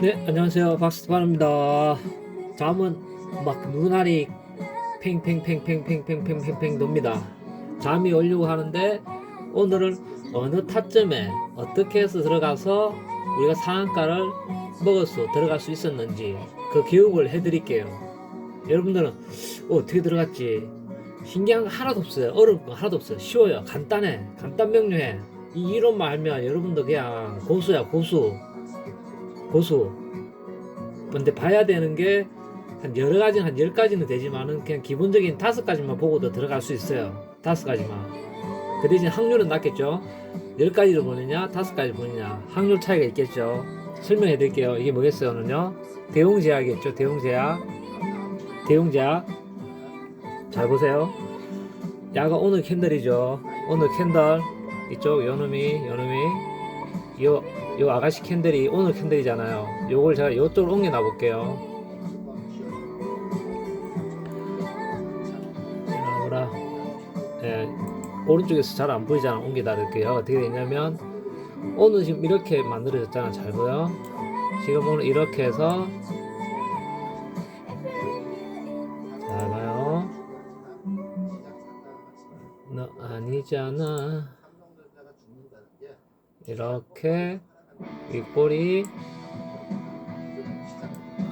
네, 안녕하세요. 박스파입니다. 잠은 막 눈알이 팽팽팽팽팽팽팽팽팽 돕니다. 잠이 오려고 하는데 오늘은 어느 타점에 어떻게 해서 들어가서 우리가 상한가를 먹을 수 들어갈 수 있었는지 그 교육을 해드릴게요. 여러분들은 어, 어떻게 들어갔지? 신기한 거 하나도 없어요. 어려운 거 하나도 없어요. 쉬워요. 간단해. 간단 명료해. 이 이론만 알면 여러분도 그냥 고수야 고수. 고수. 근데 봐야 되는 게 한 여러 가지 한열 가지는 되지만은 그냥 기본적인 다섯 가지만 보고도 들어갈 수 있어요. 다섯 가지만. 그 대신 확률은 낮겠죠. 열 가지를 보느냐, 다섯 가지 보느냐, 확률 차이가 있겠죠. 설명해 드릴게요. 이게 뭐겠어요, 오늘요? 대웅제약이겠죠, 대웅제약. 대웅제약. 잘 보세요. 야가 오늘 캔들이죠. 오늘 캔들. 이쪽, 요놈이, 요놈이. 요, 요 아가씨 캔들이 오늘 캔들이잖아요. 요걸 제가 요쪽으로 옮겨 놔 볼게요. 뭐라, 예, 오른쪽에서 잘 안 보이잖아. 옮겨 놔둘게요. 어떻게 되냐면, 오늘 지금 이렇게 만들어졌잖아. 잘 보여? 지금 오늘 이렇게 해서, 아니잖아. 이렇게 위 꼬리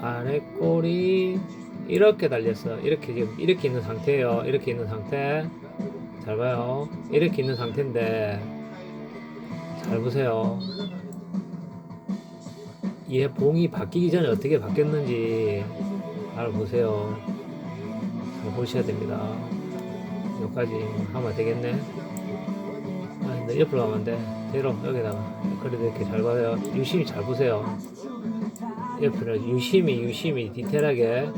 아래 꼬리 이렇게 달렸어 이렇게 지금 이렇게 있는 상태예요. 이렇게 있는 상태. 잘 봐요. 이렇게 있는 상태인데 잘 보세요. 얘 봉이 바뀌기 전에 어떻게 바뀌었는지 알아보세요. 잘 보셔야 됩니다. 여기까지 하면 되겠네. 아 근데 옆으로 가면 안돼 대로 여기다가 그래도 이렇게 잘 봐요. 유심히 잘 보세요. 옆으로 유심히 유심히 디테일하게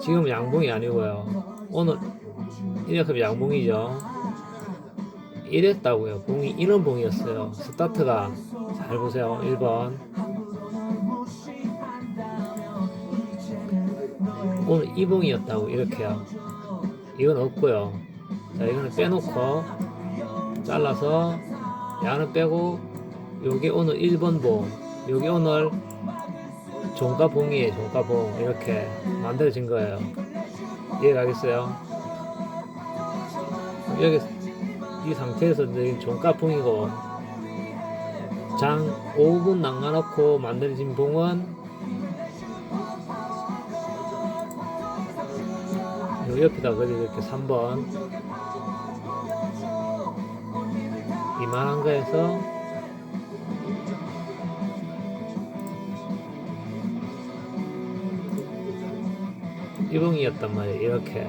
지금 양봉이 아니고요. 오늘 하면 양봉이죠. 이랬다고요. 봉이 이런 봉이었어요. 스타트가 잘 보세요. 1번. 오늘 이 봉이었다고 이렇게요. 이건 없고요. 자 이거는 빼놓고 잘라서 야는 빼고 여기 오늘 1번 봉 여기 오늘 종가봉이에요 종가봉. 이렇게 만들어진 거예요. 이해가겠어요? 여기 이 상태에서 이제 종가봉이고 장 5분 남겨놓고 만들어진 봉은 요 옆에다 그리 이렇게 3번 이만한 거에서 이 봉이었단 말이에요. 이렇게.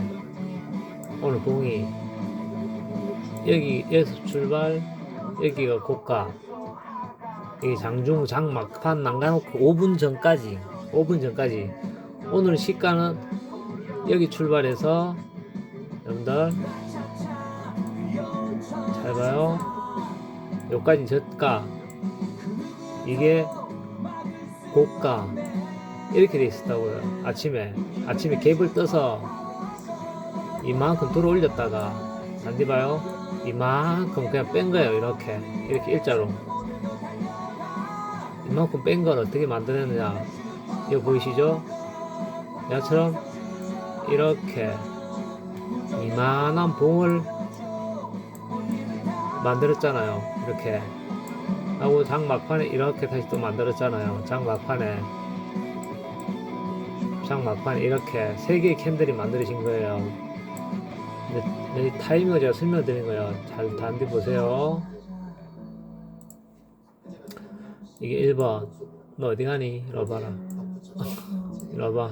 오늘 봉이 여기 여기서 출발 여기가 고가. 여기 장중 장 막판 남겨놓고 5분 전까지 5분 전까지. 오늘 시가는 여기 출발해서 여러분들 여기까지 저가. 이게 고가. 이렇게 돼 있었다고요. 아침에 아침에 갭을 떠서 이만큼 들어 올렸다가 안디 봐요. 이만큼 그냥 뺀 거예요 이렇게. 이렇게 일자로. 이만큼 뺀 걸 어떻게 만들었느냐. 이거 보이시죠? 야처럼 이렇게 이만한 봉을 만들었잖아요. 이렇게. 하고 장 막판에 이렇게 다시 또 만들었잖아요. 장 막판에. 장 막판에 이렇게 세 개의 캔들이 만들어진 거예요. 근데 이 타이밍을 제가 설명드린 거예요. 잘 단디 보세요. 이게 1번. 너 어디 가니? 이리 와봐라. 이리 와봐.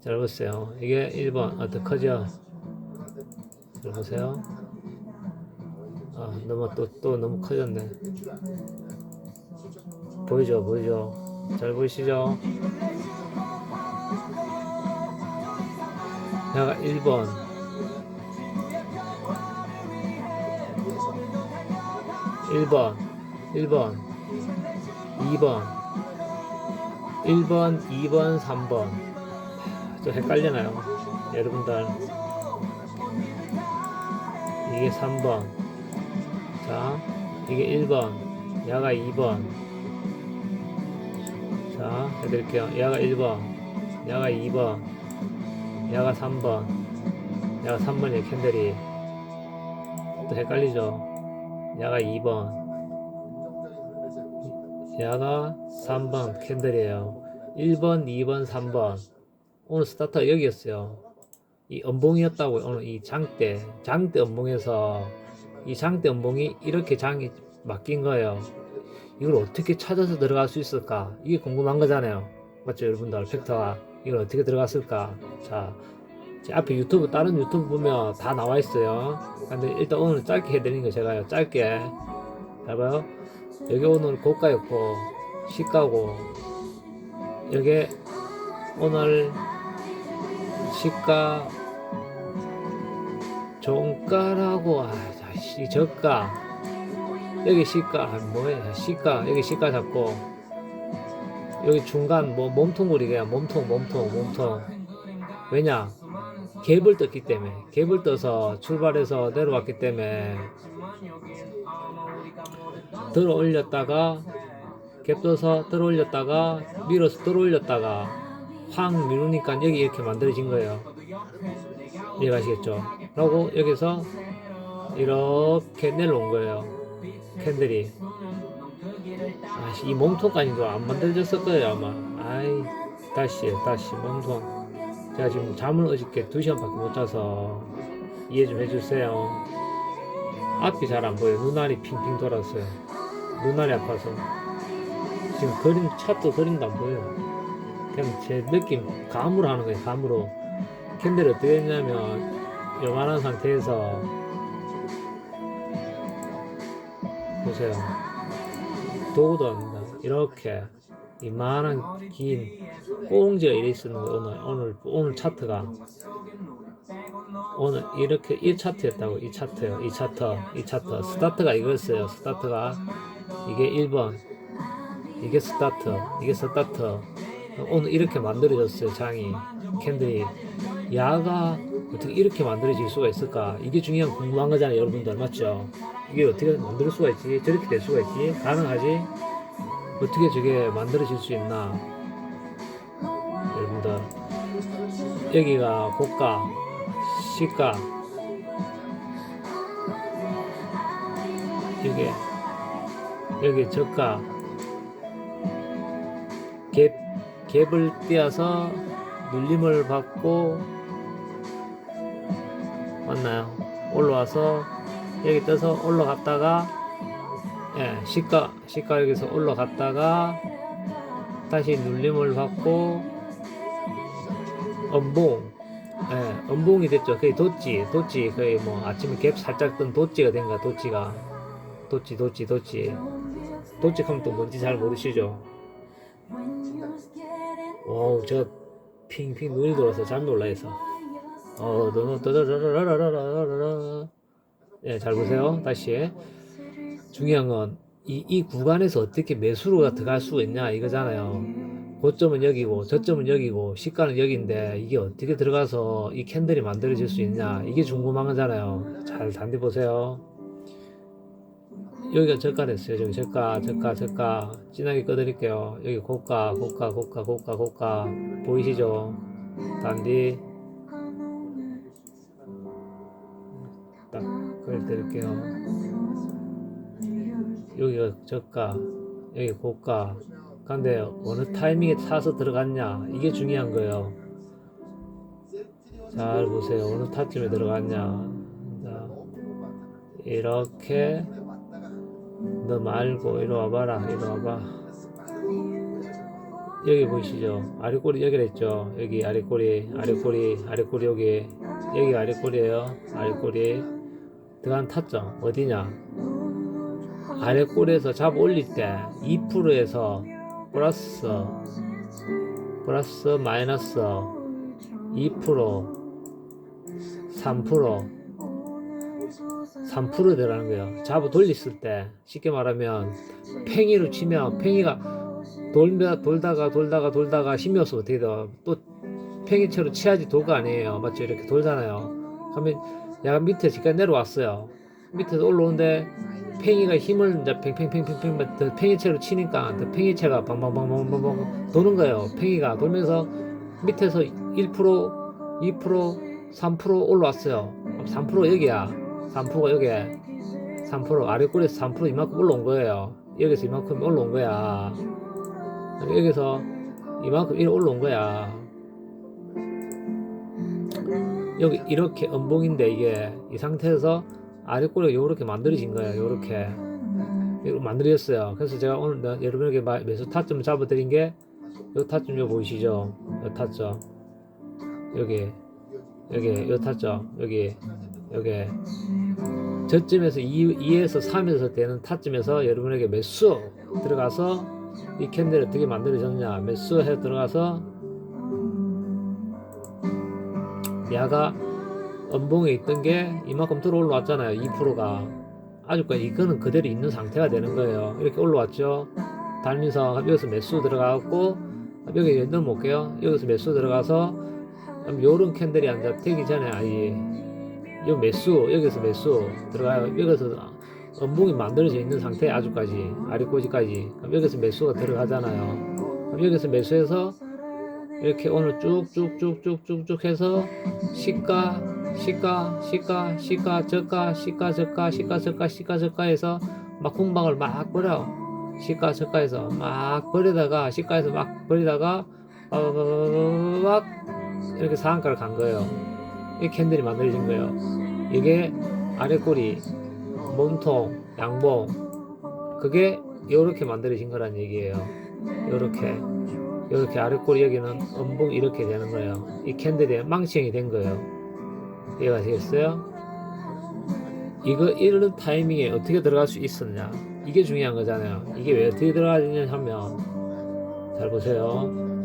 잘 보세요. 이게 1번. 어떻게 커져? 잘 보세요. 아 너무 또, 또 너무 커졌네. 보이죠 보이죠? 잘 보이시죠? 내가 1번. 1번 1번 2번 1번 2번 3번. 좀 헷갈리나요? 여러분들 이게 3번 자 이게 1번 야가 2번 자, 해드릴게요. 얘가 1번, 얘가 2번, 얘가 3번, 얘가 3번이에요, 캔들이. 또 헷갈리죠? 얘가 2번, 얘가 3번 캔들이에요. 1번, 2번, 3번. 오늘 스타터 여기였어요. 이 음봉이었다고 오늘 이 장대, 장대 음봉에서 이 장대 음봉이 이렇게 장이 맡긴 거예요. 이걸 어떻게 찾아서 들어갈 수 있을까? 이게 궁금한 거잖아요. 맞죠, 여러분들? 팩터가 이걸 어떻게 들어갔을까? 자, 제 앞에 유튜브 다른 유튜브 보면 다 나와 있어요. 근데 일단 오늘 짧게 해드리는 거 제가요. 짧게 잘 봐요. 여기 오늘 고가였고 시가고 여기 오늘 시가 종가라고 아, 저가. 여기 시가 아, 뭐야 시가. 여기 시가 잡고. 여기 중간 뭐 몸통구리가 몸통 몸통 몸통. 왜냐? 갭을 떴기 때문에. 갭을 떠서 출발해서 내려왔기 때문에 들어 올렸다가 갭 떠서 들어 올렸다가 밀어서 들어 올렸다가 확 미루니까 여기 이렇게 만들어진 거예요. 이해가시겠죠? 그리고 여기서 이렇게 내려온 거예요. 캔들이. 아씨 이 몸통까지도 안 만들어졌을 거예요 아마. 아이 다시 다시 몸통. 제가 지금 잠을 어저께 2시간밖에 못 자서 이해 좀 해주세요. 앞이 잘 안 보여요. 눈알이 핑핑 돌았어요. 눈알이 아파서. 지금 그림 차트 그림도 안 보여요 그냥 제 느낌 감으로 하는 거예요 감으로. 캔들이 어떻게 했냐면 요만한 상태에서 보세요. 도구도 아닙니다. 이렇게 이만한 긴 꽁지가 이래 있는 거예요 오늘 오늘 오늘 차트가. 오늘 이렇게 이 차트였다고 이 차트요. 이 차트 이 차트. 스타트가 이거였어요 스타트가. 이게 1번. 이게 스타트 이게 스타트 오늘 이렇게 만들어졌어요 장이. 캔들이. 야가 어떻게 이렇게 만들어질 수가 있을까? 이게 중요한 궁금한 거잖아요 여러분들. 맞죠? 이게 어떻게 만들 수가 있지? 저렇게 될 수가 있지? 가능하지? 어떻게 저게 만들어질 수 있나? 여러분들. 여기가 고가 시가. 여기 여기 저가. 갭 갭을 띄어서 눌림을 받고 맞나요? 올라와서 여기 떠서 올라갔다가 예, 시가 시가 여기서 올라갔다가 다시 눌림을 받고 엄봉 예, 엄봉이 됐죠. 거의 도찌 도찌 거의 뭐 아침에 갭 살짝 뜬 도찌가 된 거야 도찌가 도찌 도찌 도찌 도찌 하면 또 뭔지 잘 모르시죠? 와우 저 핑핑 눈이 돌아서 잠이 올라 있어 어 너는 떠더러러러러러러러 예잘 보세요. 다시 중요한 건 이 이 구간에서 어떻게 매수로가 들어갈 수 있냐 이거잖아요. 고점은 여기고 저점은 여기고 시가는 여기인데 이게 어떻게 들어가서 이 캔들이 만들어질 수 있냐. 이게 궁금한 거잖아요. 잘 단디 보세요 여기가 저가 됐어요. 저기 저가 저가 저가. 진하게 꺼드릴게요. 여기 고가 고가 고가 고가 고가. 보이시죠? 단디. 딱 그려드릴게요. 여기가 저가 여기 고가. 근데 어느 타이밍에 사서 들어갔냐? 이게 중요한 거예요. 잘 보세요. 어느 타쯤에 들어갔냐? 자, 이렇게 너 말고 이리 와봐라 이리 와봐. 여기 보이시죠? 아래꼬리 여기 있죠? 여기 아래꼬리 아래꼬리 아래꼬리 여기. 여기 아래꼬리에요. 아래꼬리. 들어간 타점 어디냐? 아래꼬리에서 잡아 올릴 때 2%에서 플러스 플러스 마이너스 2% 3% 3% 되라는 거예요. 잡아 돌렸을 때 쉽게 말하면 팽이로 치면 팽이가 돌며 돌다가 돌다가 돌다가 힘이 없으면 어떻게 돼요? 또 팽이처럼 치야지 도가 아니에요. 맞죠? 이렇게 돌잖아요. 하면 약간 밑에 지금 내려왔어요. 밑에서 올라오는데 팽이가 힘을 이제 팽팽팽팽팽 더 팽이채로 치니까 더 팽이채가 방방방방방방 도는 거예요. 팽이가 돌면서 밑에서 1% 2% 3% 올라왔어요. 3% 여기야. 3%가 여기에 3% 아래 꼴에서 3% 이만큼 올라온 거예요. 여기서 이만큼 올라온 거야. 여기서 이만큼 이렇게 올라온 거야. 여기 이렇게 음봉인데 이게 이 상태에서 아래 꼴이 요렇게 만들어진 거예요. 요렇게 이렇게 만들어졌어요. 그래서 제가 오늘 나- 여러분에게 마- 매수 타점 잡아드린 게 요 타점 요 보이시죠? 요 타점 여기 여기 요 타점 여기 여기 저점에서 2, 2에서 3에서 되는 타점에서 여러분에게 매수 들어가서 이 캔들이 어떻게 만들어졌냐 매수 해 들어가서 야가 음봉에 있던 게 이만큼 들어 올라왔잖아요 2%가. 아주까지 이거는 그대로 있는 상태가 되는 거예요. 이렇게 올라왔죠. 달면서 여기서 매수 들어가고 여기 넘어올게요. 여기서 매수 들어가서 요런 캔들이 앉아 되기 전에 아이 요 매수 여기서 매수 들어가요 여기서 음봉이 만들어져 있는 상태 아주까지 아리꼬지까지 여기서 매수가 들어가잖아요 여기서 매수해서 이렇게 오늘 쭉쭉쭉쭉쭉쭉 해서 시가 시가 시가 시가 저가 시가 저가 시가 저가 시가 저가 해서 막 공방을 막 벌여 시가 저가에서 막 벌이다가 시가에서 막 벌이다가 막 이렇게 상한가를 간 거예요 이 캔들이 만들어진 거예요. 이게 아래 꼬리 몸통 양봉 그게 요렇게 만들어진 거란 얘기예요. 요렇게. 요렇게 아래 꼬리 여기는 음봉 이렇게 되는 거예요. 이 캔들이 망치형이 된 거예요. 이해가 되겠어요? 이거 이런 타이밍에 어떻게 들어갈 수 있었냐? 이게 중요한 거잖아요. 이게 왜 어떻게 들어가느냐 하면 잘 보세요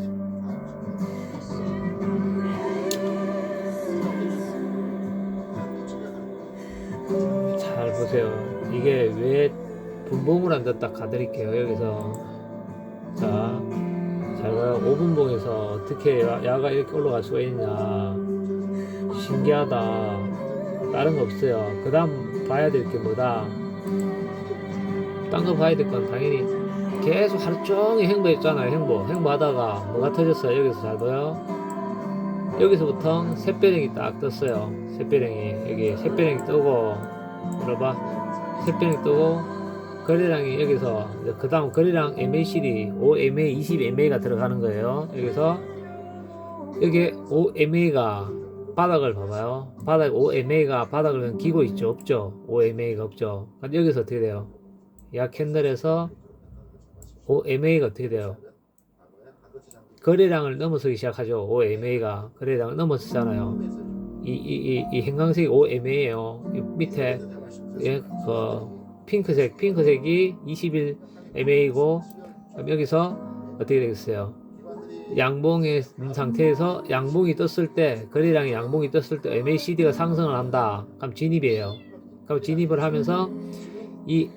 이게 왜 분봉을 앉았다 가드릴게요 여기서. 자잘 봐요. 5분봉에서 어떻게 야- 야가 이렇게 올라갈 수가 있냐. 신기하다. 다른 거 없어요. 그 다음 봐야 될 게 뭐다? 딴 거 봐야 될 건 당연히 계속 하루 종일 행보했잖아요 행보. 행보하다가 뭐가 터졌어요? 여기서 잘 보여 여기서부터 샛배랭이 딱 떴어요. 샛배랭이. 여기 샛배랭이 뜨고 들어봐 샛배랭이 뜨고 거래량이 여기서 그 다음 거래량 MACD 5MA 20MA가 들어가는 거예요 여기서 여기 5MA가 바닥을 봐봐요. 바닥 5MA가 바닥을 기고 있죠? 없죠? 5MA가 없죠? 여기서 어떻게 돼요? 야 캔들에서 5MA가 어떻게 돼요? 거래량을 넘어서기 시작하죠. 5MA가 거래량을 넘어섰잖아요. 이, 이, 이, 이 형광색이 5MA예요. 밑에 예, 그 핑크색, 핑크색이 21MA고 여기서 어떻게 되겠어요? 양봉의 상태에서 양봉이 떴을 때 거래량이 양봉이 떴을 때 MACD가 상승을 한다. 그럼 진입이에요. 그럼 진입을 하면서 이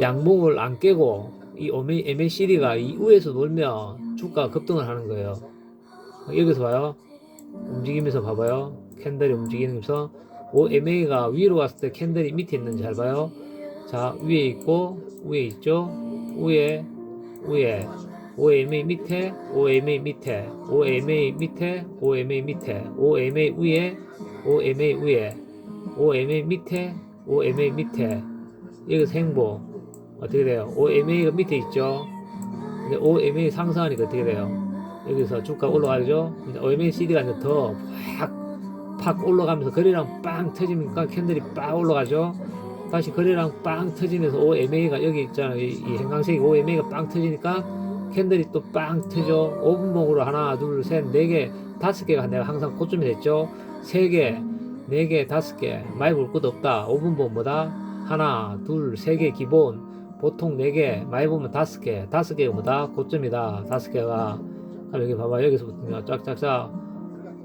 양봉을 안 깨고 이 MACD가 이 위에서 놀면 주가 급등을 하는 거예요. 여기서 봐요. 움직이면서 봐봐요. 캔들이 움직이면서 OMA가 위로 갔을 때 캔들이 밑에 있는지 잘 봐요. 자 위에 있고 위에 있죠. 위에 위에 OMA 밑에, OMA 밑에, OMA 밑에, OMA 밑에, OMA 위에, OMA 위에, OMA 밑에, OMA 밑에. 여기서 행보 어떻게 돼요? OMA가 밑에 있죠. 근데 OMA 상승하니까 어떻게 돼요? 여기서 주가 올라가죠. 근데 OMA CD가 더팍 팍 올라가면서 거래량 빵 터지니까 캔들이 빵 올라가죠. 다시 거래량 빵 터지면서 OMA가 여기 있잖아요. 이, 이 형광색이 OMA가 빵 터지니까 캔들이 또빵 트죠. 5분봉으로 하나, 둘, 셋, 네 개, 다섯 개가 내가 항상 고점이 됐죠. 세 개, 네 개, 다섯 개. 많이 볼 것도 없다. 5분봉 뭐다? 하나, 둘, 세 개 기본. 보통 네 개, 많이 보면 다섯 개. 다섯 개가 뭐다? 고점이다. 다섯 개가. 여기 봐봐. 여기서부터 쫙쫙쫙.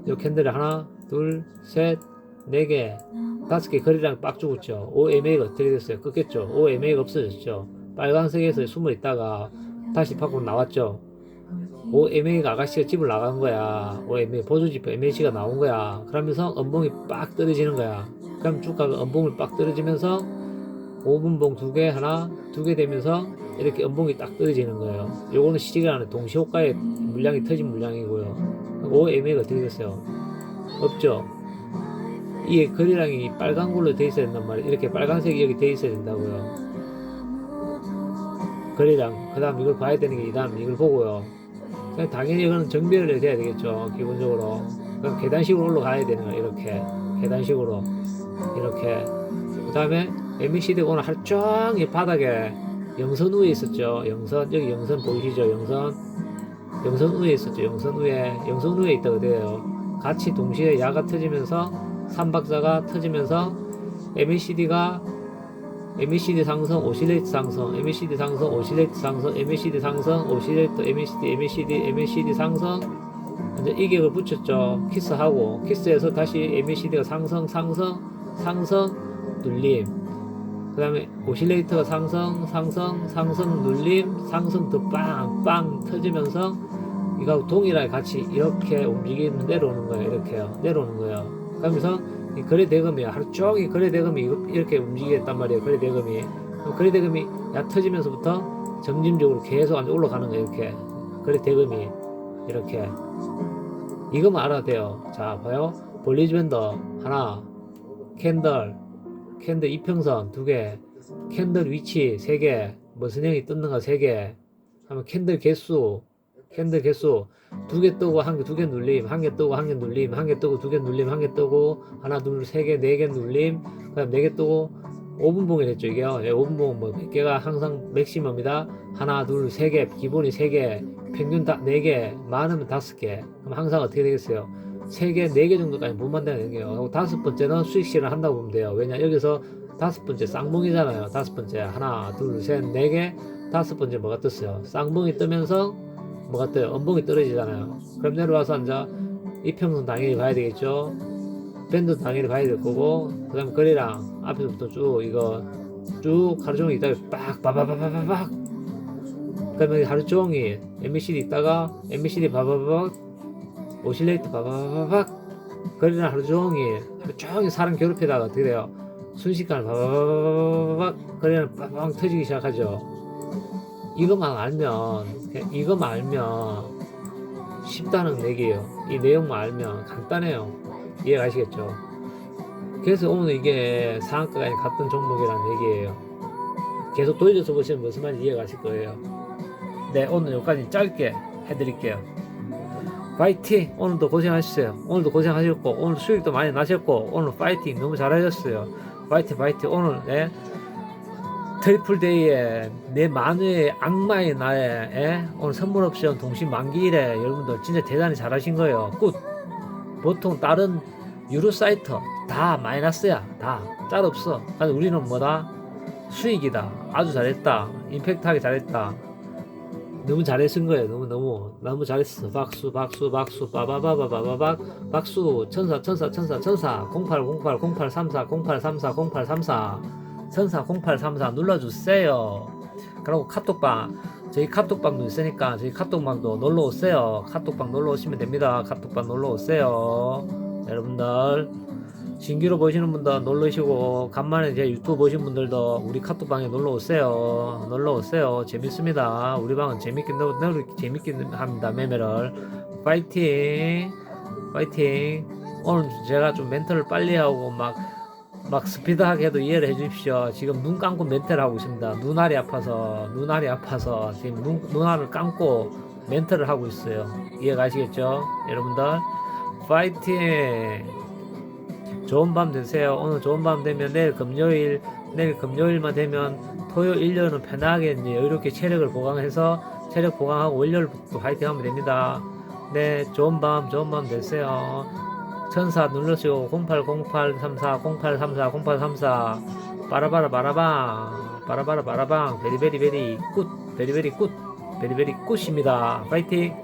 요 캔들이 하나, 둘, 셋, 네 개. 다섯 개 거리량 빡 죽었죠. OMA가 어떻게 됐어요? 꺾였죠. OMA가 없어졌죠. 빨간색에서 숨어 있다가 다시 밖으로 나왔죠. OMA가 아가씨가 집을 나간 거야. OMA 보조집 MAC가 나온 거야. 그러면서 음봉이 빡 떨어지는 거야. 그럼 주가가 음봉을 빡 떨어지면서 5분봉 두 개 하나 두 개 되면서 이렇게 연봉이 딱 떨어지는 거예요. 요거는 시간에 동시 호가의 물량이 터진 물량이고요. 5MA가 어떻게 됐어요? 없죠. 이게 거리량이 빨간 걸로 돼 있어야 된단 말이에요. 이렇게 빨간색이 여기 돼 있어야 된다고요. 거리량. 그 다음 이걸 봐야 되는 게 이 다음 이걸 보고요. 당연히 이거는 정비를 해야 되겠죠. 기본적으로. 그럼 계단식으로 올라가야 되는 거예요. 이렇게. 계단식으로. 이렇게. 그 다음에 MBCD 오늘 하루 종일 바닥에 영선 위에 있었죠. 영선, 여기 영선 보이시죠? 영선. 영선 위에 있었죠. 영선 위에. 영선 위에 있다 그래요. 같이 동시에 야가 터지면서 삼박자가 터지면서 MACD가 MACD 상승, 오실레이트 상승, MACD 상승, 오실레이트 상승, MACD 상승, 오실레이트, MACD, MACD, MACD 상승. 이제 이격을 붙였죠. 키스하고 키스해서 다시 MACD가 상승, 상승, 상승, 눌림. 그 다음에 오실레이터가 상승, 상승, 상승, 눌림, 상승 더 빵, 빵 터지면서 이거 동일하게 같이 이렇게 움직이면 내려오는 거예요. 이렇게요. 내려오는 거예요. 그러면서 이 거래 대금이 하루 종일 거래 대금이 이거- 이렇게 움직이겠단 말이에요. 거래 대금이. 그럼 거래 대금이 약 터지면서부터 점진적으로 계속 안 올라가는 거예요. 이렇게. 거래 대금이 이렇게. 이거만 알아야 돼요. 자, 봐요. 볼리지 밴더 하나, 캔들, 캔들 이평선 두 개, 캔들 위치 세 개, 무슨 형이 뜯는가 세 개, 하면 캔들 개수, 캔들 개수 두 개 뜨고 한 개 두 개 눌림, 한 개 뜨고 한 개 눌림, 한 개 뜨고 두 개 눌림, 한 개 뜨고 하나 둘 세 개 네 개 눌림, 그다음 네 개 뜨고 5분 봉이 됐죠 이게요. 예, 5분 봉 뭐 100개가 항상 맥시멈이다. 하나 둘 세 개, 기본이 세 개, 평균 다 네 개, 많으면 다섯 개. 그럼 항상 어떻게 되겠어요? 세 개, 네 개 정도까지 못 만드는. 그리고 다섯 번째는 수익 실현 한다고 보면 돼요. 왜냐 여기서 다섯 번째 쌍봉이잖아요. 다섯 번째 하나, 둘, 셋, 네 개. 다섯 번째 뭐가 떴어요? 쌍봉이 뜨면서 뭐가 떠요? 엄봉이 떨어지잖아요. 그럼 내려와서 앉아 이평선 당연히 봐야 되겠죠. 밴드 당연히 봐야 될 거고 그 다음에 거리랑 앞에서부터 쭉 이거 쭉 하루 종일 있다가 빡 바바바바바박 그 다음에 하루 종일 MBCD 있다가 MBCD 바바바박 오실레이트 바바바박 거리랑 하루 종일 하루 종일 사람 괴롭히다가 어떻게 돼요? 순식간에 바바바바박 거리는 빵빵 터지기 시작하죠. 이것만 알면 이것만 알면 쉽다는 얘기예요. 이 내용만 알면 간단해요. 이해가시겠죠? 그래서 오늘 이게 아닌 같은 종목이라는 얘기예요. 계속 돌려서 보시면 무슨 말인지 이해가실 거예요. 네, 오늘 여기까지 짧게 해드릴게요. 파이팅! 오늘도 고생하셨어요. 오늘도 고생하셨고, 오늘 수익도 많이 나셨고, 오늘 파이팅 너무 잘하셨어요. 파이팅, 파이팅. 오늘, 네. 트리플 데이에 내 만회의 악마의 날에 에? 오늘 선물 옵션 동시 만기일에 여러분들 진짜 대단히 잘하신 거예요. 굿. 보통 다른 유로 사이트 다 마이너스야. 다. 짤 없어. 근데 우리는 뭐다? 수익이다. 아주 잘했다. 임팩트하게 잘했다. 너무 잘했은 거예요. 너무 너무 너무 잘했어. 박수 박수 박수 빠바바바바바박 박수 천사 천사 천사 천사 08 08 08 34 08 34 08 34 천사 08 34 눌러주세요. 그리고 카톡방 저희 카톡방도 있으니까 저희 카톡방도 놀러 오세요. 카톡방 놀러 오시면 됩니다. 카톡방 놀러 오세요. 여러분들 신규로 보시는 분들 놀러 오시고 간만에 제 유튜브 보신 분들도 우리 카톡방에 놀러 오세요. 놀러 오세요. 재밌습니다. 우리 방은 재밌게 놀 재밌게 합니다. 매매를 파이팅 파이팅. 오늘 제가 좀 멘트를 빨리 하고 막 막 스피드하게 해도 이해를 해주십시오. 지금 눈 감고 멘트를 하고 있습니다. 눈알이 아파서 눈알이 아파서 지금 눈, 눈알을 감고 멘트를 하고 있어요. 이해 가시겠죠? 여러분들 파이팅! 좋은 밤 되세요. 오늘 좋은 밤 되면 내일 금요일 내일 금요일만 되면 토요일 일요일은 편하게 이제 여유롭게 체력을 보강해서 체력 보강하고 월요일부터 파이팅 하면 됩니다. 네, 좋은 밤, 좋은 밤 되세요. 천사 눌러주고 080834 0834 0834 빠라바라 바라방. 빠라바라 바라방. 베리베리 베리. 굿. 베리베리 굿. 베리베리 굿입니다. 파이팅.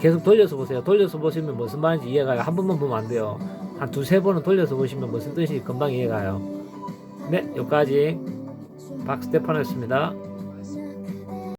계속 돌려서 보세요. 돌려서 보시면 무슨 말인지 이해가요. 한 번만 보면 안 돼요. 한 두세 번은 돌려서 보시면 무슨 뜻인지 금방 이해가요. 네 여기까지. 박스테판이었습니다